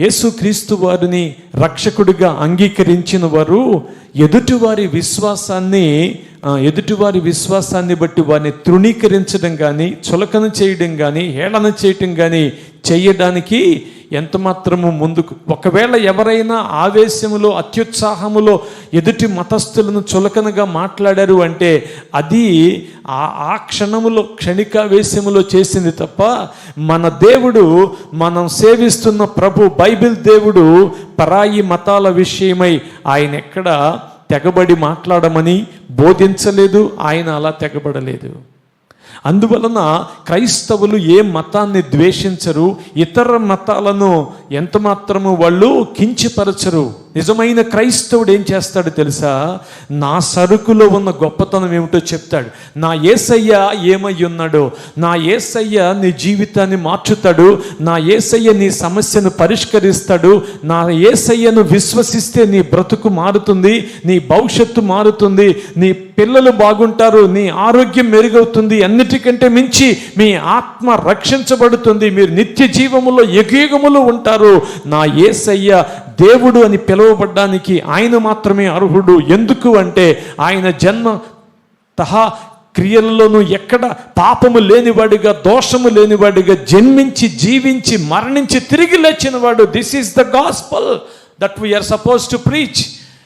యేసుక్రీస్తు వారిని రక్షకుడిగా అంగీకరించిన వారు ఎదుటివారి విశ్వాసాన్ని ఎదుటివారి విశ్వాసాన్ని బట్టి వారిని తృణీకరించడం కానీ చులకన చేయడం కానీ హేళన చేయటం కానీ చేయడానికి ఎంత మాత్రము ముందుకు? ఒకవేళ ఎవరైనా ఆవేశములో అత్యుత్సాహములో ఎదుటి మతస్థులను చులకనగా మాట్లాడారు అంటే అది ఆ ఆ క్షణములో క్షణికావేశములో చేసింది తప్ప మన దేవుడు మనం సేవిస్తున్న ప్రభు బైబిల్ దేవుడు పరాయి మతాల విషయమై ఆయన ఎక్కడ తెగబడి మాట్లాడమని బోధించలేదు ఆయన అలా తెగబడలేదు. అందువలన క్రైస్తవులు ఏ మతాన్ని ద్వేషించరు ఇతర మతాలను ఎంత మాత్రము వాళ్ళు కించపరచరు. నిజమైన క్రైస్తవుడు ఏం చేస్తాడు తెలుసా? నా సరుకులో ఉన్న గొప్పతనం ఏమిటో చెప్తాడు. నా ఏసయ్య ఏమై ఉన్నాడో నా ఏసయ్య నీ జీవితాన్ని మార్చుతాడు నా ఏసయ్య నీ సమస్యను పరిష్కరిస్తాడు నా ఏసయ్యను విశ్వసిస్తే నీ బ్రతుకు మారుతుంది నీ భవిష్యత్తు మారుతుంది నీ పిల్లలు బాగుంటారు నీ ఆరోగ్యం మెరుగవుతుంది అన్నిటికంటే మించి మీ ఆత్మ రక్షించబడుతుంది మీరు నిత్య జీవములో యుగయుగములు ఉంటారు. నా ఏసయ్య దేవుడు అని పిలువబడ్డానికి ఆయన మాత్రమే అర్హుడు. ఎందుకు అంటే ఆయన జన్మ తహా క్రియలలోనూ ఎక్కడ పాపము లేనివాడిగా దోషము లేనివాడిగా జన్మించి జీవించి మరణించి తిరిగి లేచినవాడు. This is the gospel that we are suppose to preach